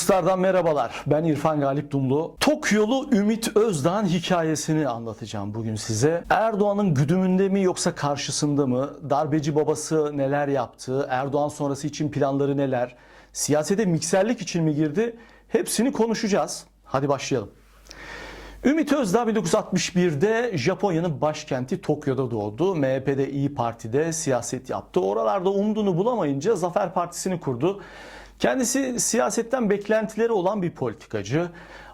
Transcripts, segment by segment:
Uluslardan merhabalar. Ben İrfan Galip Dumlu. Tokyo'lu Ümit Özdağ'ın hikayesini anlatacağım bugün size. Erdoğan'ın güdümünde mi yoksa karşısında mı? Darbeci babası neler yaptı? Erdoğan sonrası için planları neler? Siyasete mikserlik için mi girdi? Hepsini konuşacağız. Hadi başlayalım. Ümit Özdağ 1961'de Japonya'nın başkenti Tokyo'da doğdu. MHP'de İyi Parti'de siyaset yaptı. Oralarda umduğunu bulamayınca Zafer Partisi'ni kurdu. Kendisi siyasetten beklentileri olan bir politikacı.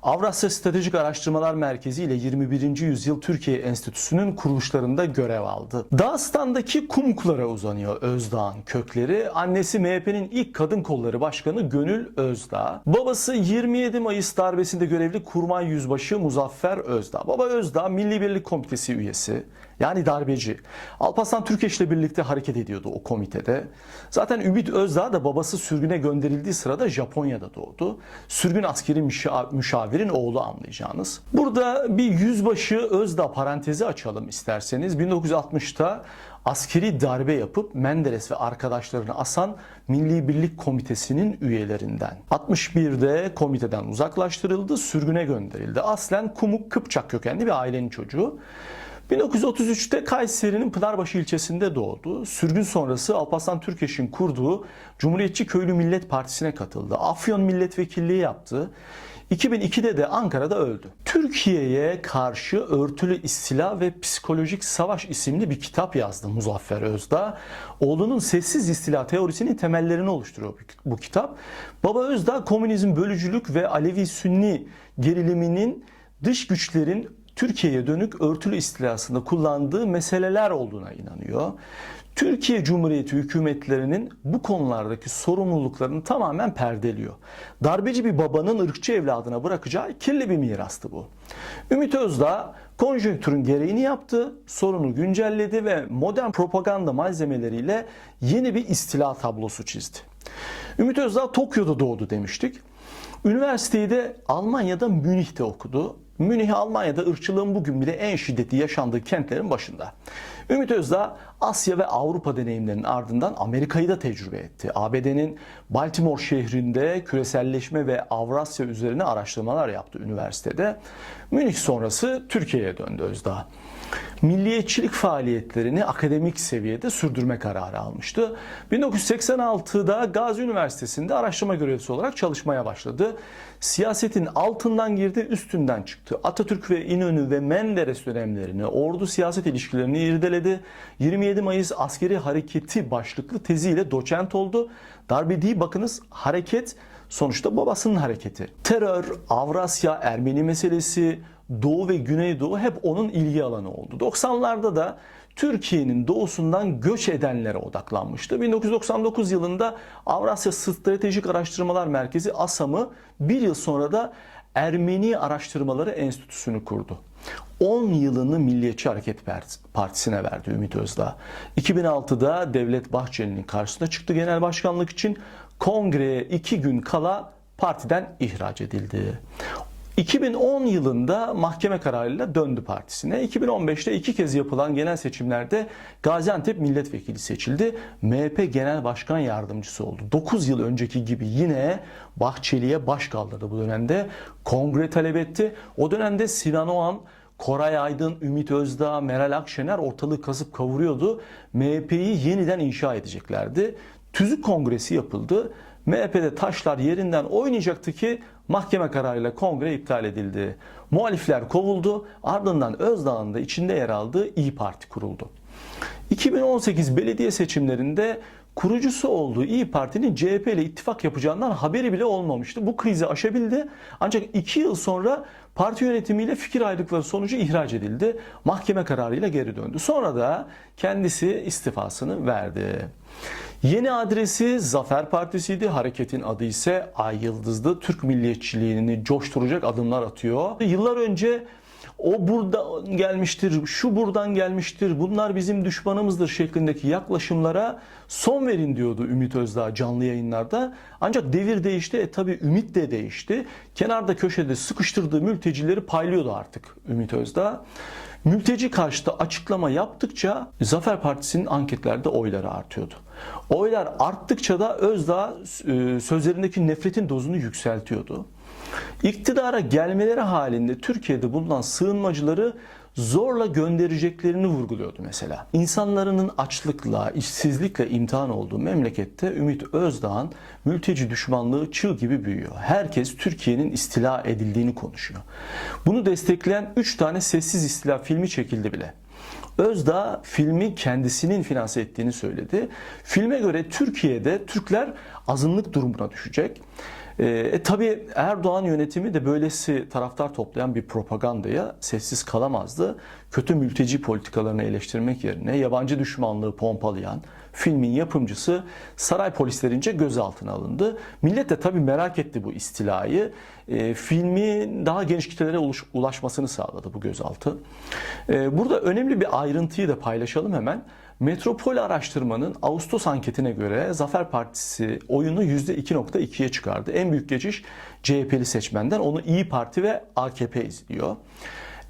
Avrasya Stratejik Araştırmalar Merkezi ile 21. Yüzyıl Türkiye Enstitüsü'nün kuruluşlarında görev aldı. Dağıstan'daki Kumuklara uzanıyor Özdağ'ın kökleri. Annesi MHP'nin ilk kadın kolları başkanı Gönül Özdağ. Babası 27 Mayıs darbesinde görevli Kurmay Yüzbaşı Muzaffer Özdağ. Baba Özdağ Milli Birlik Komitesi üyesi. Yani darbeci. Alparslan Türkeş ile birlikte hareket ediyordu o komitede. Zaten Ümit Özdağ da babası sürgüne gönderildiği sırada Japonya'da doğdu. Sürgün askeri müşa- müşavirin oğlu anlayacağınız. Burada bir yüzbaşı Özdağ parantezi açalım isterseniz. 1960'ta askeri darbe yapıp Menderes ve arkadaşlarını asan Milli Birlik Komitesi'nin üyelerinden. 61'de komiteden uzaklaştırıldı, sürgüne gönderildi. Aslen Kumuk Kıpçak kökenli bir ailenin çocuğu. 1933'te Kayseri'nin Pınarbaşı ilçesinde doğdu. Sürgün sonrası Alparslan Türkeş'in kurduğu Cumhuriyetçi Köylü Millet Partisi'ne katıldı. Afyon milletvekilliği yaptı. 2002'de de Ankara'da öldü. Türkiye'ye karşı örtülü istila ve psikolojik savaş isimli bir kitap yazdı Muzaffer Özdağ. Oğlunun sessiz istila teorisinin temellerini oluşturuyor bu kitap. Baba Özdağ komünizm, bölücülük ve Alevi-Sünni geriliminin dış güçlerin Türkiye'ye dönük örtülü istilasında kullandığı meseleler olduğuna inanıyor. Türkiye Cumhuriyeti hükümetlerinin bu konulardaki sorumluluklarını tamamen perdeliyor. Darbeci bir babanın ırkçı evladına bırakacağı kirli bir mirastı bu. Ümit Özdağ konjonktürün gereğini yaptı, sorunu güncelledi ve modern propaganda malzemeleriyle yeni bir istila tablosu çizdi. Ümit Özdağ Tokyo'da doğdu demiştik. Üniversiteyi de Almanya'da Münih'te okudu. Münih Almanya'da ırkçılığın bugün bile en şiddetli yaşandığı kentlerin başında. Ümit Özdağ Asya ve Avrupa deneyimlerinin ardından Amerika'yı da tecrübe etti. ABD'nin Baltimore şehrinde küreselleşme ve Avrasya üzerine araştırmalar yaptı üniversitede. Münih sonrası Türkiye'ye döndü Özdağ. Milliyetçilik faaliyetlerini akademik seviyede sürdürme kararı almıştı. 1986'da Gazi Üniversitesi'nde araştırma görevlisi olarak çalışmaya başladı. Siyasetin altından girdi, üstünden çıktı. Atatürk ve İnönü ve Menderes dönemlerini, ordu siyaset ilişkilerini irdeledi. 27 Mayıs askeri hareketi başlıklı teziyle doçent oldu. Darbe değil bakınız hareket sonuçta babasının hareketi. Terör, Avrasya, Ermeni meselesi, Doğu ve Güneydoğu hep onun ilgi alanı oldu. 90'larda da Türkiye'nin doğusundan göç edenlere odaklanmıştı. 1999 yılında Avrasya Stratejik Araştırmalar Merkezi ASAM'ı bir yıl sonra da Ermeni Araştırmaları Enstitüsü'nü kurdu. 10 yılını Milliyetçi Hareket Partisi'ne verdi Ümit Özdağ. 2006'da Devlet Bahçeli'nin karşısına çıktı genel başkanlık için. Kongreye 2 gün kala partiden ihraç edildi. 2010 yılında mahkeme kararıyla döndü partisine. 2015'te iki kez yapılan genel seçimlerde Gaziantep milletvekili seçildi. MHP Genel Başkan Yardımcısı oldu. 9 yıl önceki gibi yine Bahçeli'ye baş kaldırdı bu dönemde. Kongre talep etti. O dönemde Sinan Oğan Koray Aydın, Ümit Özdağ, Meral Akşener ortalığı kasıp kavuruyordu. MHP'yi yeniden inşa edeceklerdi. Tüzük Kongresi yapıldı. MHP'de taşlar yerinden oynayacaktı ki mahkeme kararıyla kongre iptal edildi. Muhalifler kovuldu. Ardından Özdağ'ın da içinde yer aldığı İyi Parti kuruldu. 2018 belediye seçimlerinde kurucusu olduğu İyi Parti'nin CHP ile ittifak yapacağından haberi bile olmamıştı. Bu krizi aşabildi. Ancak iki yıl sonra parti yönetimiyle fikir ayrılıkları sonucu ihraç edildi. Mahkeme kararıyla geri döndü. Sonra da kendisi istifasını verdi. Yeni adresi Zafer Partisi'ydi. Hareketin adı ise Ay Yıldız'dı. Türk milliyetçiliğini coşturacak adımlar atıyor. Yıllar önce o buradan gelmiştir, şu buradan gelmiştir, bunlar bizim düşmanımızdır şeklindeki yaklaşımlara son verin diyordu Ümit Özdağ canlı yayınlarda. Ancak devir değişti, e tabi ümit de değişti. Kenarda köşede sıkıştırdığı mültecileri paylıyordu artık Ümit Özdağ. Mülteci karşıtı açıklama yaptıkça Zafer Partisi'nin anketlerde oyları artıyordu. Oylar arttıkça da Özdağ e, sözlerindeki nefretin dozunu yükseltiyordu. İktidara gelmeleri halinde Türkiye'de bulunan sığınmacıları zorla göndereceklerini vurguluyordu mesela. İnsanların açlıkla, işsizlikle imtihan olduğu memlekette Ümit Özdağ'ın mülteci düşmanlığı çığ gibi büyüyor. Herkes Türkiye'nin istila edildiğini konuşuyor. Bunu destekleyen 3 tane sessiz istila filmi çekildi bile. Özdağ filmi kendisinin finanse ettiğini söyledi. Filme göre Türkiye'de Türkler azınlık durumuna düşecek. E, tabii Erdoğan yönetimi de böylesi taraftar toplayan bir propagandaya sessiz kalamazdı. Kötü mülteci politikalarını eleştirmek yerine yabancı düşmanlığı pompalayan filmin yapımcısı saray polislerince gözaltına alındı. Millet de tabii merak etti bu istilayı. E, filmin daha geniş kitlelere ulaşmasını sağladı bu gözaltı. E, burada önemli bir ayrıntıyı da paylaşalım hemen. Metropol araştırmanın Ağustos anketine göre Zafer Partisi oyunu %2.2'ye çıkardı. En büyük geçiş CHP'li seçmenden. Onu İyi Parti ve AKP izliyor.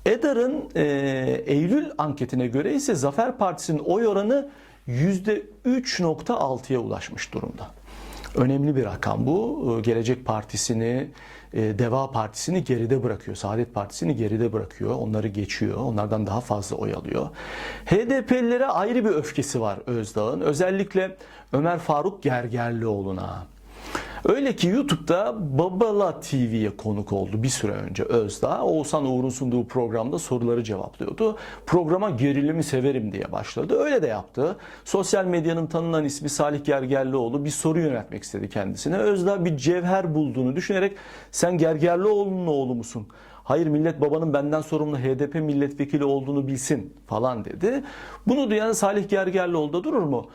Edar'ın e, Eylül anketine göre ise Zafer Partisi'nin oy oranı %3.6'ya ulaşmış durumda. Önemli bir rakam bu. Gelecek Partisi'ni, e, Deva Partisi'ni geride bırakıyor. Saadet Partisi'ni geride bırakıyor. Onları geçiyor. Onlardan daha fazla oy alıyor. HDP'lilere ayrı bir öfkesi var Özdağ'ın. Özellikle Ömer Faruk Gergerlioğlu'na. Öyle ki YouTube'da Babala TV'ye konuk oldu bir süre önce Özdağ. Oğuzhan Uğur'un sunduğu programda soruları cevaplıyordu. Programa gerilimi severim diye başladı. Öyle de yaptı. Sosyal medyanın tanınan ismi Salih Gergerlioğlu bir soru yöneltmek istedi kendisine. Özdağ bir cevher bulduğunu düşünerek sen Gergerlioğlu'nun oğlu musun? Hayır millet babanın benden sorumlu HDP milletvekili olduğunu bilsin falan dedi. Bunu duyan Salih Gergerlioğlu da durur mu?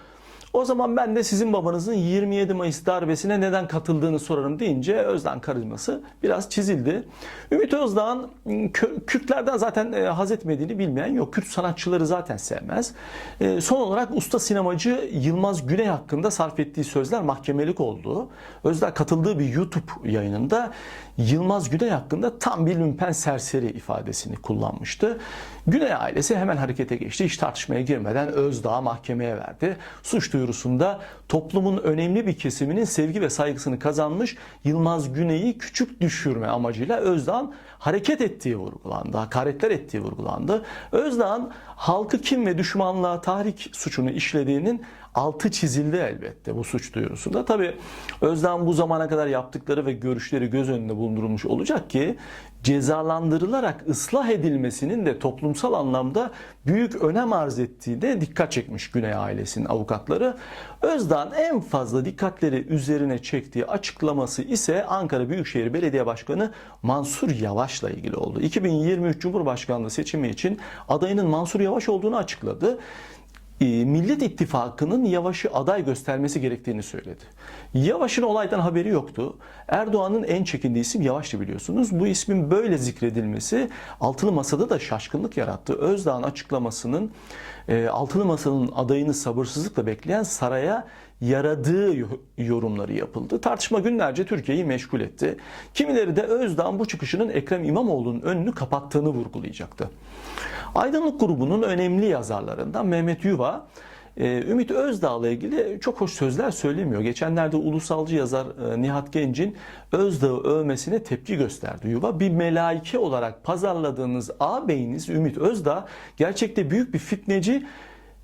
O zaman ben de sizin babanızın 27 Mayıs darbesine neden katıldığını sorarım deyince Özdağ karizması biraz çizildi. Ümit Özdağ'ın ıı, Kürtlerden zaten e, haz etmediğini bilmeyen yok. Kürt sanatçıları zaten sevmez. Son olarak usta sinemacı Yılmaz Güney hakkında sarf ettiği sözler mahkemelik oldu. Özdağ katıldığı bir YouTube yayınında Yılmaz Güney hakkında tam bir lümpen serseri ifadesini kullanmıştı. Güney ailesi hemen harekete geçti. Hiç tartışmaya girmeden Özdağ mahkemeye verdi. Suç duyurusunda toplumun önemli bir kesiminin sevgi ve saygısını kazanmış Yılmaz Güney'i küçük düşürme amacıyla Özdağ'ın hareket ettiği vurgulandı. Hakaretler ettiği vurgulandı. Özdağ'ın halkı kim ve düşmanlığa tahrik suçunu işlediğinin altı çizildi elbette bu suç duyurusunda. Tabi Özdağ'ın bu zamana kadar yaptıkları ve görüşleri göz önünde bulundurulmuş olacak ki cezalandırılarak ıslah edilmesinin de toplumsal anlamda büyük önem arz ettiği de dikkat çekmiş Güney ailesinin avukatları. Özdağ'ın en fazla dikkatleri üzerine çektiği açıklaması ise Ankara Büyükşehir Belediye Başkanı Mansur Yavaş'la ilgili oldu. 2023 Cumhurbaşkanlığı seçimi için adayının Mansur Yavaş olduğunu açıkladı. E, Millet İttifakı'nın Yavaş'ı aday göstermesi gerektiğini söyledi. Yavaş'ın olaydan haberi yoktu. Erdoğan'ın en çekindiği isim Yavaş'tı biliyorsunuz. Bu ismin böyle zikredilmesi Altılı Masa'da da şaşkınlık yarattı. Özdağ'ın açıklamasının e, Altılı Masa'nın adayını sabırsızlıkla bekleyen saraya yaradığı yorumları yapıldı. Tartışma günlerce Türkiye'yi meşgul etti. Kimileri de Özdağ'ın bu çıkışının Ekrem İmamoğlu'nun önünü kapattığını vurgulayacaktı. Aydınlık grubunun önemli yazarlarından Mehmet Yuva e, Ümit Özdağ'la ilgili çok hoş sözler söylemiyor. Geçenlerde ulusalcı yazar e, Nihat Genc'in Özdağ'ı övmesine tepki gösterdi Yuva. Bir melaike olarak pazarladığınız ağabeyiniz Ümit Özdağ gerçekte büyük bir fitneci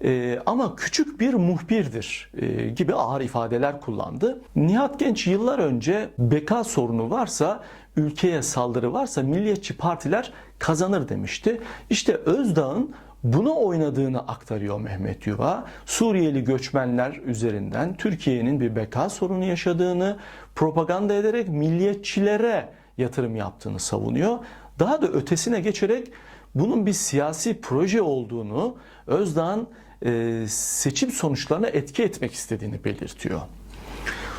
e, ama küçük bir muhbirdir e, gibi ağır ifadeler kullandı. Nihat Genç yıllar önce beka sorunu varsa ülkeye saldırı varsa milliyetçi partiler kazanır demişti. İşte Özdağ'ın Buna oynadığını aktarıyor Mehmet Yuva. Suriyeli göçmenler üzerinden Türkiye'nin bir beka sorunu yaşadığını propaganda ederek milliyetçilere yatırım yaptığını savunuyor. Daha da ötesine geçerek bunun bir siyasi proje olduğunu, Özdağ'ın seçim sonuçlarına etki etmek istediğini belirtiyor.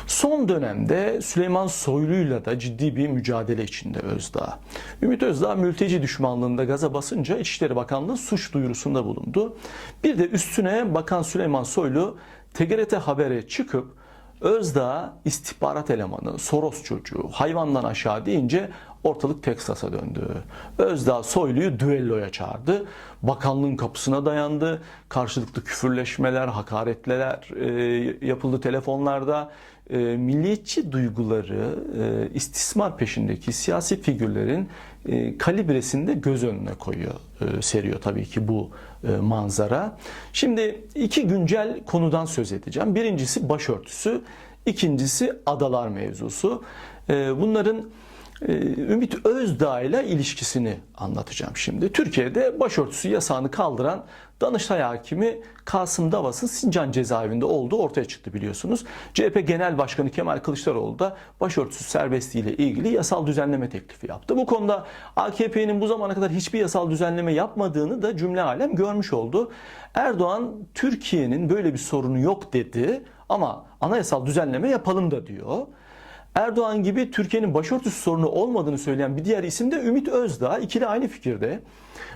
Son dönemde Süleyman Soylu'yla da ciddi bir mücadele içinde Özdağ. Ümit Özdağ mülteci düşmanlığında gaza basınca İçişleri Bakanlığı suç duyurusunda bulundu. Bir de üstüne Bakan Süleyman Soylu TGRT Haber'e çıkıp Özdağ istihbarat elemanı, Soros çocuğu, hayvandan aşağı deyince ortalık Teksas'a döndü. Özdağ Soylu'yu düelloya çağırdı. Bakanlığın kapısına dayandı. Karşılıklı küfürleşmeler, hakaretler e, yapıldı telefonlarda. E, milliyetçi duyguları e, istismar peşindeki siyasi figürlerin e, kalibresinde göz önüne koyuyor, e, seriyor tabii ki bu e, manzara. Şimdi iki güncel konudan söz edeceğim. Birincisi başörtüsü, ikincisi adalar mevzusu. E, bunların Ümit Özdağ ile ilişkisini anlatacağım şimdi. Türkiye'de başörtüsü yasağını kaldıran Danıştay Hakimi Kasım Davas'ın Sincan cezaevinde olduğu ortaya çıktı biliyorsunuz. CHP Genel Başkanı Kemal Kılıçdaroğlu da başörtüsü serbestliği ile ilgili yasal düzenleme teklifi yaptı. Bu konuda AKP'nin bu zamana kadar hiçbir yasal düzenleme yapmadığını da cümle alem görmüş oldu. Erdoğan Türkiye'nin böyle bir sorunu yok dedi ama anayasal düzenleme yapalım da diyor. Erdoğan gibi Türkiye'nin başörtüsü sorunu olmadığını söyleyen bir diğer isim de Ümit Özdağ. İkili aynı fikirde.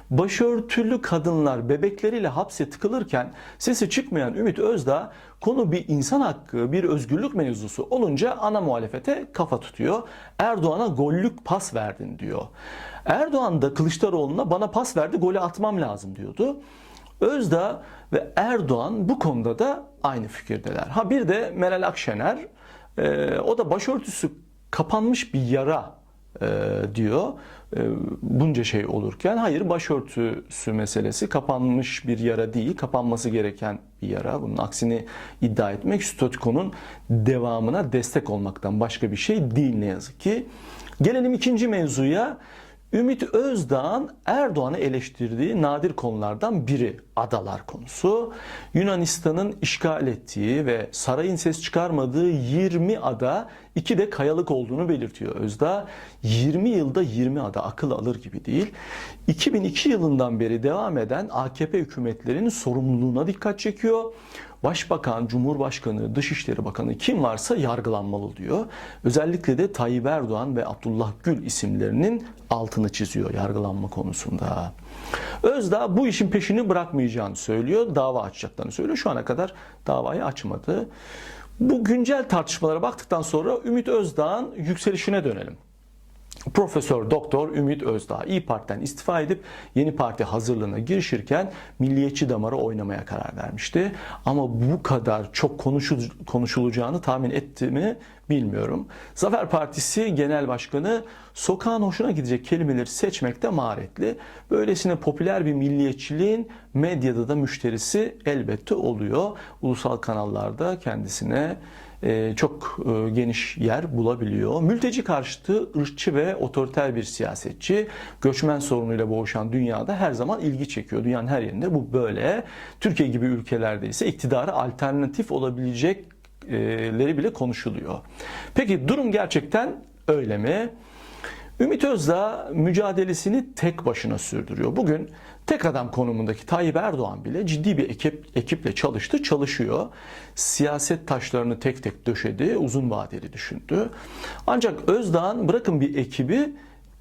Başörtülü kadınlar bebekleriyle hapse tıkılırken sesi çıkmayan Ümit Özdağ konu bir insan hakkı, bir özgürlük mevzusu olunca ana muhalefete kafa tutuyor. Erdoğan'a gollük pas verdin diyor. Erdoğan da Kılıçdaroğlu'na bana pas verdi golü atmam lazım diyordu. Özdağ ve Erdoğan bu konuda da aynı fikirdeler. Ha bir de Meral Akşener e, o da başörtüsü kapanmış bir yara e, diyor. E, bunca şey olurken hayır başörtüsü meselesi kapanmış bir yara değil, kapanması gereken bir yara. Bunun aksini iddia etmek statükonun devamına destek olmaktan başka bir şey değil ne yazık ki. Gelelim ikinci mevzuya. Ümit Özdağ'ın Erdoğan'ı eleştirdiği nadir konulardan biri adalar konusu. Yunanistan'ın işgal ettiği ve sarayın ses çıkarmadığı 20 ada, iki de kayalık olduğunu belirtiyor Özdağ. 20 yılda 20 ada akıl alır gibi değil. 2002 yılından beri devam eden AKP hükümetlerinin sorumluluğuna dikkat çekiyor. Başbakan, Cumhurbaşkanı, Dışişleri Bakanı kim varsa yargılanmalı diyor. Özellikle de Tayyip Erdoğan ve Abdullah Gül isimlerinin altını çiziyor yargılanma konusunda. Özdağ bu işin peşini bırakmayacağını söylüyor, dava açacaklarını söylüyor. Şu ana kadar davayı açmadı. Bu güncel tartışmalara baktıktan sonra Ümit Özdağ'ın yükselişine dönelim. Profesör Doktor Ümit Özdağ İyi Parti'den istifa edip yeni parti hazırlığına girişirken milliyetçi damarı oynamaya karar vermişti. Ama bu kadar çok konuşul konuşulacağını tahmin etti mi bilmiyorum. Zafer Partisi Genel Başkanı sokağın hoşuna gidecek kelimeleri seçmekte maharetli. Böylesine popüler bir milliyetçiliğin medyada da müşterisi elbette oluyor. Ulusal kanallarda kendisine çok e, geniş yer bulabiliyor. Mülteci karşıtı ırkçı ve otoriter bir siyasetçi. Göçmen sorunuyla boğuşan dünyada her zaman ilgi çekiyor. Dünyanın her yerinde bu böyle. Türkiye gibi ülkelerde ise iktidara alternatif olabilecekleri bile konuşuluyor. Peki durum gerçekten öyle mi? Ümit Özdağ mücadelesini tek başına sürdürüyor. Bugün tek adam konumundaki Tayyip Erdoğan bile ciddi bir ekip, ekiple çalıştı, çalışıyor. Siyaset taşlarını tek tek döşedi, uzun vadeli düşündü. Ancak Özdağ'ın bırakın bir ekibi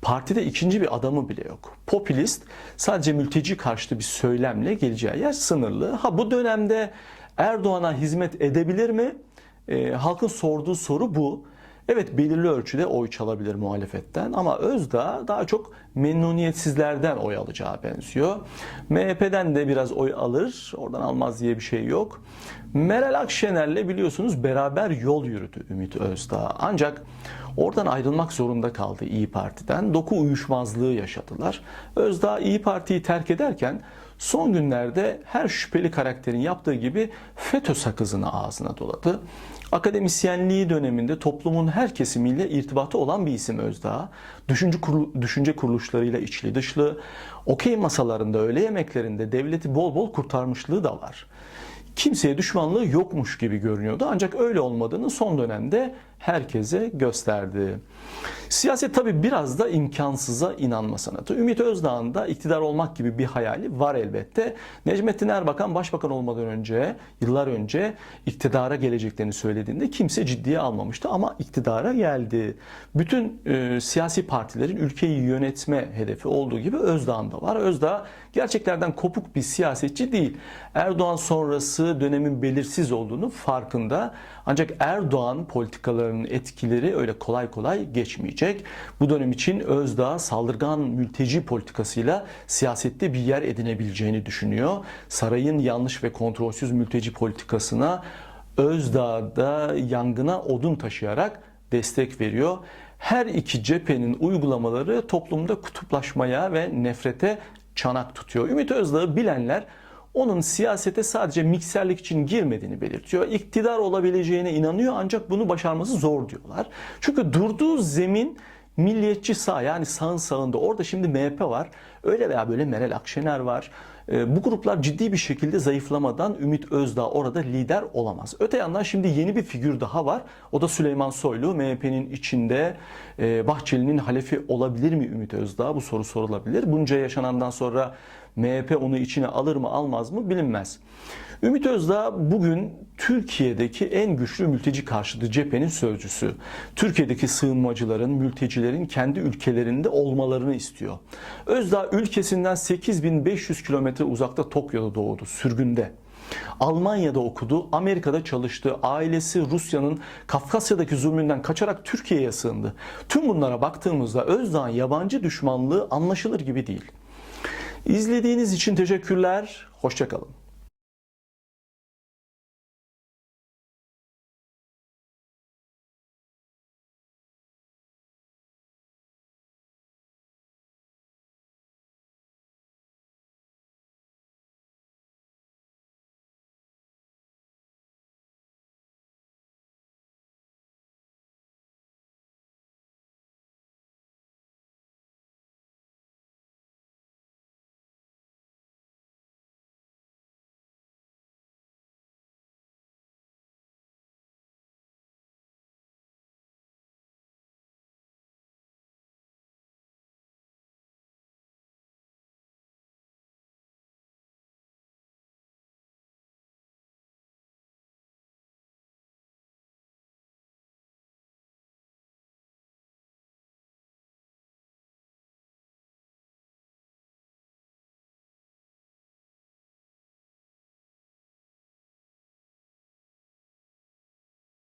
partide ikinci bir adamı bile yok. Popülist sadece mülteci karşıtı bir söylemle geleceği yer sınırlı. Ha bu dönemde Erdoğan'a hizmet edebilir mi? E, halkın sorduğu soru bu. Evet belirli ölçüde oy çalabilir muhalefetten ama Özdağ daha çok memnuniyetsizlerden oy alacağı benziyor. MHP'den de biraz oy alır. Oradan almaz diye bir şey yok. Meral Akşener'le biliyorsunuz beraber yol yürüdü Ümit Özdağ. Ancak oradan ayrılmak zorunda kaldı İyi Parti'den. Doku uyuşmazlığı yaşadılar. Özdağ İyi Parti'yi terk ederken son günlerde her şüpheli karakterin yaptığı gibi FETÖ sakızını ağzına doladı. Akademisyenliği döneminde toplumun her kesimiyle irtibatı olan bir isim Özdağ. Düşünce, kurulu, düşünce kuruluşlarıyla içli dışlı, okey masalarında, öğle yemeklerinde devleti bol bol kurtarmışlığı da var. Kimseye düşmanlığı yokmuş gibi görünüyordu ancak öyle olmadığını son dönemde herkese gösterdi. Siyaset tabii biraz da imkansıza inanma sanatı. Ümit Özdağ'ın da iktidar olmak gibi bir hayali var elbette. Necmettin Erbakan başbakan olmadan önce, yıllar önce iktidara geleceklerini söylediğinde kimse ciddiye almamıştı ama iktidara geldi. Bütün e, siyasi partilerin ülkeyi yönetme hedefi olduğu gibi Özdağ'ın da var. Özdağ gerçeklerden kopuk bir siyasetçi değil. Erdoğan sonrası dönemin belirsiz olduğunu farkında. Ancak Erdoğan etkileri öyle kolay kolay geçmeyecek. Bu dönem için Özdağ saldırgan mülteci politikasıyla siyasette bir yer edinebileceğini düşünüyor. Sarayın yanlış ve kontrolsüz mülteci politikasına Özdağ'da yangına odun taşıyarak destek veriyor. Her iki cephenin uygulamaları toplumda kutuplaşmaya ve nefrete çanak tutuyor. Ümit Özdağ'ı bilenler onun siyasete sadece mikserlik için girmediğini belirtiyor. İktidar olabileceğine inanıyor ancak bunu başarması zor diyorlar. Çünkü durduğu zemin milliyetçi sağ yani sağın sağında. Orada şimdi MHP var. Öyle veya böyle Meral Akşener var. Ee, Bu gruplar ciddi bir şekilde zayıflamadan Ümit Özdağ orada lider olamaz. Öte yandan şimdi yeni bir figür daha var. O da Süleyman Soylu. MHP'nin içinde Bahçeli'nin halefi olabilir mi Ümit Özdağ? Bu soru sorulabilir. Bunca yaşanandan sonra MHP onu içine alır mı almaz mı bilinmez. Ümit Özdağ bugün Türkiye'deki en güçlü mülteci karşıtı cephenin sözcüsü. Türkiye'deki sığınmacıların, mültecilerin kendi ülkelerinde olmalarını istiyor. Özdağ ülkesinden 8500 kilometre uzakta Tokyo'da doğdu, sürgünde. Almanya'da okudu, Amerika'da çalıştı. Ailesi Rusya'nın Kafkasya'daki zulmünden kaçarak Türkiye'ye sığındı. Tüm bunlara baktığımızda Özdağ'ın yabancı düşmanlığı anlaşılır gibi değil. İzlediğiniz için teşekkürler. Hoşçakalın.